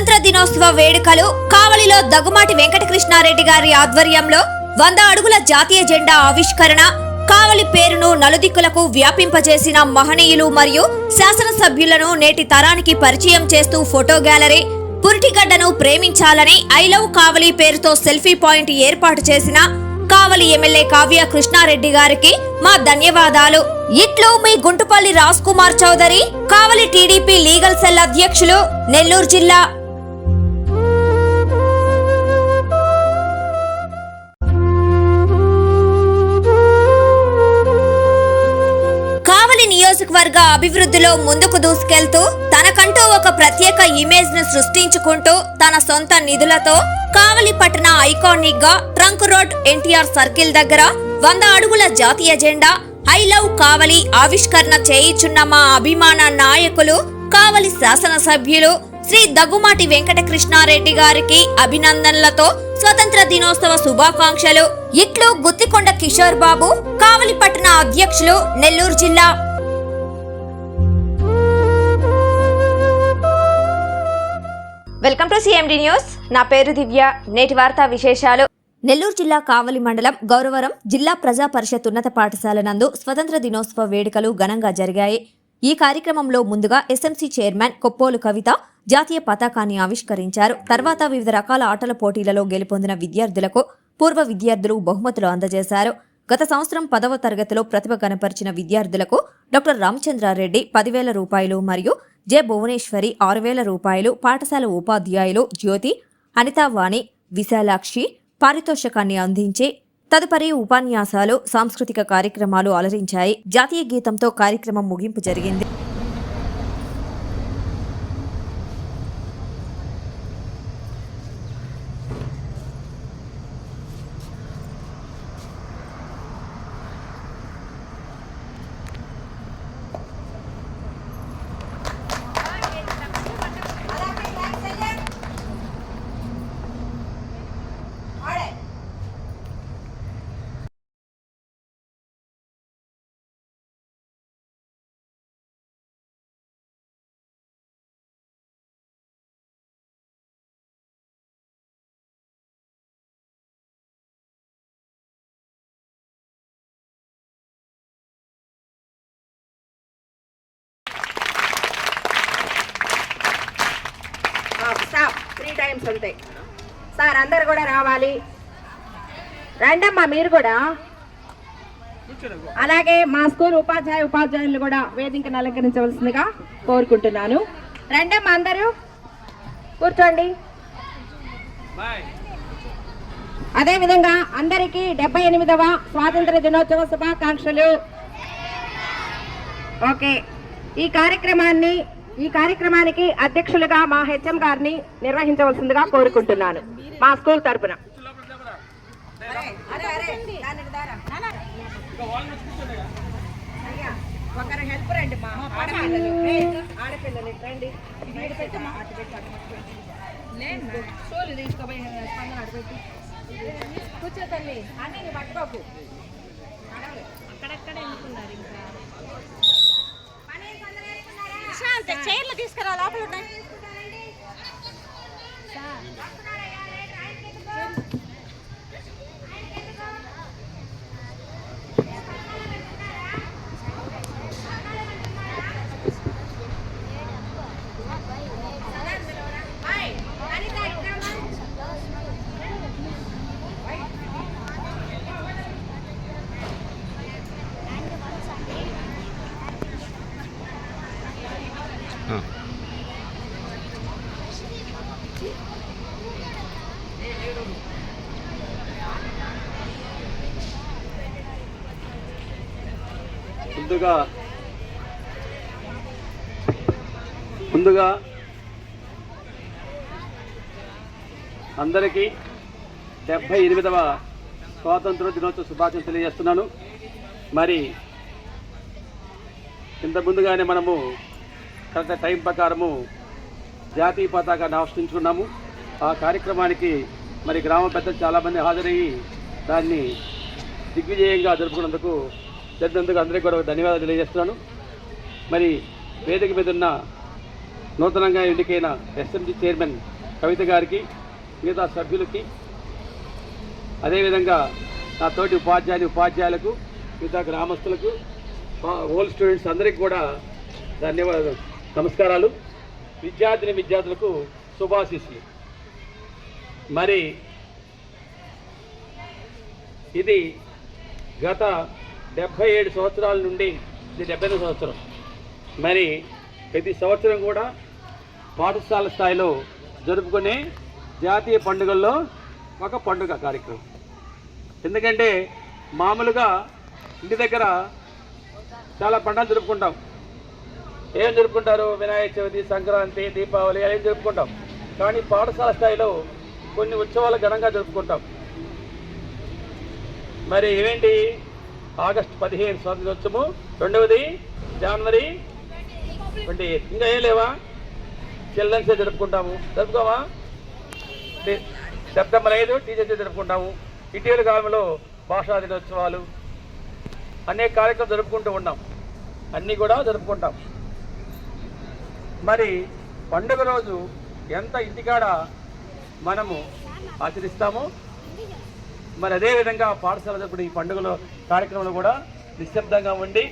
స్వతంత్ర దినోత్సవ వేడుకలు కావలిలో దగ్గుమాటి వెంకటకృష్ణారెడ్డి గారి ఆధ్వర్యంలో వంద అడుగుల జాతీయ జెండా ఆవిష్కరణ కావలి పేరును నలుదిక్కులకు వ్యాపింపజేసిన మహనీయులు మరియు శాసనసభ్యులను నేటి తరానికి పరిచయం చేస్తూ ఫోటో గ్యాలరీ పురిటిగడ్డను ప్రేమించాలని ఐ లవ్ కావలి పేరుతో సెల్ఫీ పాయింట్ ఏర్పాటు చేసిన కావలి ఎమ్మెల్యే కావ్య కృష్ణారెడ్డి గారికి మా ధన్యవాదాలు. ఇట్లు మీ Guntupalli Raj Kumar Chowdary Kavali TDP legal cell అధ్యక్షులు నెల్లూరు జిల్లా నియోజకవర్గ అభివృద్ధిలో ముందుకు దూసుకెళ్తూ తనకంటూ ఒక ప్రత్యేక ఇమేజ్ను సృష్టించుకుంటూ తన సొంత నిధులతో కావలి పట్టణ ఐకానిక్గా ట్రంక్ రోడ్ ఎన్టీఆర్ సర్కిల్ దగ్గర వంద అడుగుల జాతీయ జెండా ఐ లవ్ కావలి ఆవిష్కరణ చేయిచున్న మా అభిమాన నాయకులు కావలి శాసనసభ్యులు శ్రీ దగ్గుమాటి వెంకటకృష్ణారెడ్డి గారికి అభినందనలతో స్వతంత్ర దినోత్సవ శుభాకాంక్షలు. ఇట్లు గుత్తికొండ కిషోర్ బాబు కావలి పట్టణ అధ్యక్షులు నెల్లూరు జిల్లా వెల్కమ్ టు సిఎండి న్యూస్ నా పేరు దివ్య. నేటి వార్తా విశేషాలు. నెల్లూరు జిల్లా కావలి మండలం గౌరవరం జిల్లా ప్రజా పరిషత్ ఉన్నత పాఠశాల నందు స్వతంత్ర దినోత్సవ వేడుకలు ఘనంగా జరిగాయి. ఈ కార్యక్రమంలో ముందుగా ఎస్ఎంసీ చైర్మన్ కొప్పోలు కవిత జాతీయ పతాకాన్ని ఆవిష్కరించారు. తర్వాత వివిధ రకాల ఆటల పోటీలలో గెలుపొందిన విద్యార్థులకు పూర్వ విద్యార్థులు బహుమతులు అందజేశారు. గత సంవత్సరం పదవ తరగతిలో ప్రతిభ కనపరిచిన విద్యార్థులకు డాక్టర్ రామచంద్రారెడ్డి పదివేల రూపాయలు మరియు జె భువనేశ్వరి ఆరు వేల రూపాయలు పాఠశాల ఉపాధ్యాయులు జ్యోతి అనితావాణి విశాలాక్షి పారితోషకాన్ని అందించి తదుపరి ఉపన్యాసాలు సాంస్కృతిక కార్యక్రమాలు అలరించాయి. జాతీయ గీతంతో కార్యక్రమం ముగింపు జరిగింది. టైమ్స్ అంతే సార్ అందరు కూడా రావాలి. రండమ్మా మీరు కూడా. అలాగే మా స్కూల్ ఉపాధ్యాయ ఉపాధ్యాయులు కూడా వేదికను అలంకరించవలసిందిగా కోరుకుంటున్నాను. రండమ్మా అందరూ. కూర్చోండి. అదేవిధంగా అందరికీ డెబ్బై ఎనిమిదవ స్వాతంత్ర దినోత్సవ శుభాకాంక్షలు. ఓకే. ఈ కార్యక్రమాన్ని ఈ కార్యక్రమానికి అధ్యక్షులుగా మా హెచ్ఎం గారిని నిర్వహించవలసిందిగా కోరుకుంటున్నాను. మా స్కూల్ తరపున. ఒకరు హెల్ప్ రండి మా ఆడపిల్లలు ఆడపిల్లలు రండి సోలు స్పందన అడిపెట్టి కూర్చో తల్లి. అన్నీ పట్టుకోకు. అక్కడక్కడ ఎన్నుకున్నారు ఇంకా? చైర్లు తీసుకురా లోపల ఉన్నాయి ముందుగా ముందుగా అందరికీ డెబ్భై ఎనిమిదవ స్వాతంత్ర దినోత్సవ శుభాకాంక్షలు తెలియజేస్తున్నాను. మరి ఇంత ముందుగానే మనము కరెక్ట్ టైం ప్రకారము జాతీయ పతాకాన్ని ఆవిష్కరించుకున్నాము. ఆ కార్యక్రమానికి మరి గ్రామ పెద్దలు చాలామంది హాజరయ్యి దాన్ని దిగ్విజయంగా జరుపుకున్నందుకు జరిగినందుకు అందరికీ కూడా ధన్యవాదాలు తెలియజేస్తున్నాను. మరి వేదిక మీద ఉన్న నూతనంగా ఎన్నికైన ఎస్ఎంజీ చైర్మన్ కవిత గారికి మిగతా సభ్యులకి అదేవిధంగా నా తోటి ఉపాధ్యాయుని ఉపాధ్యాయులకు మిగతా గ్రామస్తులకు హోల్ స్టూడెంట్స్ అందరికీ కూడా ధన్యవాదాలు నమస్కారాలు. విద్యార్థిని విద్యార్థులకు శుభాశీస్సులు. మరి ఇది గత డెబ్భై ఏడు సంవత్సరాల నుండి ఇది డెబ్బై సంవత్సరం. మరి ప్రతి సంవత్సరం కూడా పాఠశాల స్థాయిలో జరుపుకునే జాతీయ పండుగల్లో ఒక పండుగ కార్యక్రమం. ఎందుకంటే మామూలుగా ఇంటి దగ్గర చాలా పండుగలు జరుపుకుంటాం. ఏం జరుపుకుంటారు? వినాయక చవితి సంక్రాంతి దీపావళి అవి జరుపుకుంటాం. కానీ పాఠశాల స్థాయిలో కొన్ని ఉత్సవాలు ఘనంగా జరుపుకుంటాం. మరి ఏమేంటి ఆగస్టు పదిహేను స్వాతంత్రోత్సవము. రెండవది జనవరి ట్వంటీ ఎయిత్. ఇంకా ఏం లేవా? చిల్డ్రన్స్ డే జరుపుకుంటాము. జరుపుకోమా సెప్టెంబర్ ఐదు టీచర్స్ డే జరుపుకుంటాము. ఇటీవల కాలంలో భాషా దినోత్సవాలు. అనేక కార్యక్రమాలు జరుపుకుంటూ ఉన్నాం. అన్నీ కూడా జరుపుకుంటాం. మరి పండుగ రోజు ఎంత ఇంటికాడ మనము ఆచరిస్తామో మరి అదేవిధంగా పాఠశాల జరుపుకునే ఈ పండుగలో కార్యక్రమంలో కూడా నిశ్శబ్దంగా ఉండి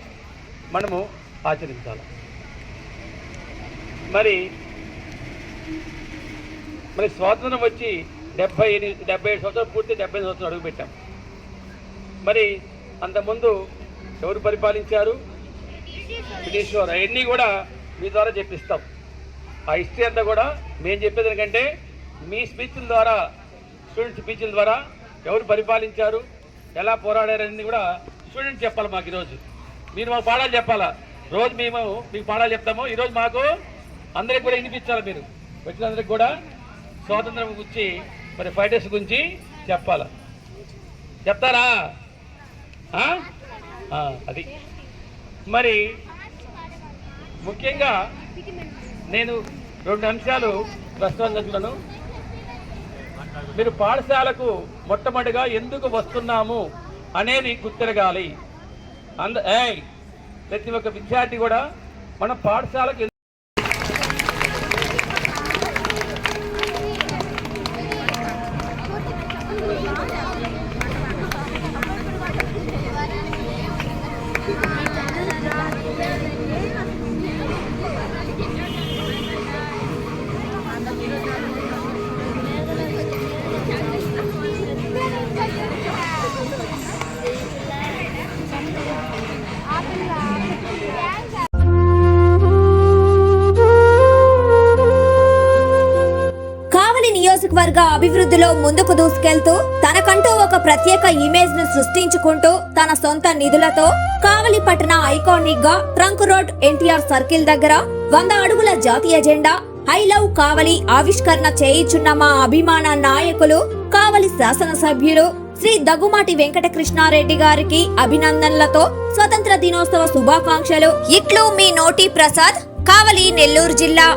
మనము ఆచరించాలి. మరి మరి స్వాతంత్రం వచ్చి డెబ్బై ఎనిమిది డెబ్బై ఏడు సంవత్సరాలు పూర్తి డెబ్బై ఎనిమిది సంవత్సరాలు అడుగుపెట్టాం. మరి అంతకుముందు ఎవరు పరిపాలించారు? బ్రిటిష్ వారు. అవన్నీ కూడా మీ ద్వారా చెప్పిస్తాం. ఆ హిస్టరీ అంతా కూడా మేము చెప్పేది ఎందుకంటే మీ స్పీచ్ల ద్వారా స్టూడెంట్ స్పీచ్ల ద్వారా ఎవరు పరిపాలించారు ఎలా పోరాడారని కూడా స్టూడెంట్ చెప్పాలి మాకు ఈరోజు. మీరు మాకు పాఠాలు చెప్పాలా? రోజు మేము మీకు పాఠాలు చెప్తాము. ఈరోజు మాకు అందరికి కూడా వినిపించాలి మీరు? వచ్చిన అందరికి కూడా స్వాతంత్రం గురించి మరి ఫైటర్స్ గురించి చెప్పాలా? చెప్తారా? అది. మరి ముఖ్యంగా నేను రెండు అంశాలు ప్రస్తావించుకున్నాను మీరు పాఠశాలకు మొట్టమొదటిగా ఎందుకు వస్తున్నాము అనేది గుర్తిరగాలి. అంద ప్రతి ఒక్క విద్యార్థి కూడా మన పాఠశాలకు గా అభివృద్ధిలో ముందుకు దూసుకెళ్తూ తనకంటూ ఒక ప్రత్యేక ఇమేజ్ను సృష్టించుకుంటూ తన సొంత నిధులతో కావలి పట్టణ ఐకానిక్గా ట్రంక్ రోడ్ ఎన్టీఆర్ సర్కిల్ దగ్గర వంద అడుగుల జాతీయ జెండా ఐ లవ్ కావలి ఆవిష్కరణ చేయించున్న మా అభిమాన నాయకులు కావలి శాసనసభ్యులు శ్రీ దగ్గుమాటి వెంకటకృష్ణారెడ్డి గారికి అభినందనలతో స్వతంత్ర దినోత్సవ శుభాకాంక్షలు. ఇట్లు మీ నోటి ప్రసాద్ కావలి నెల్లూరు జిల్లా.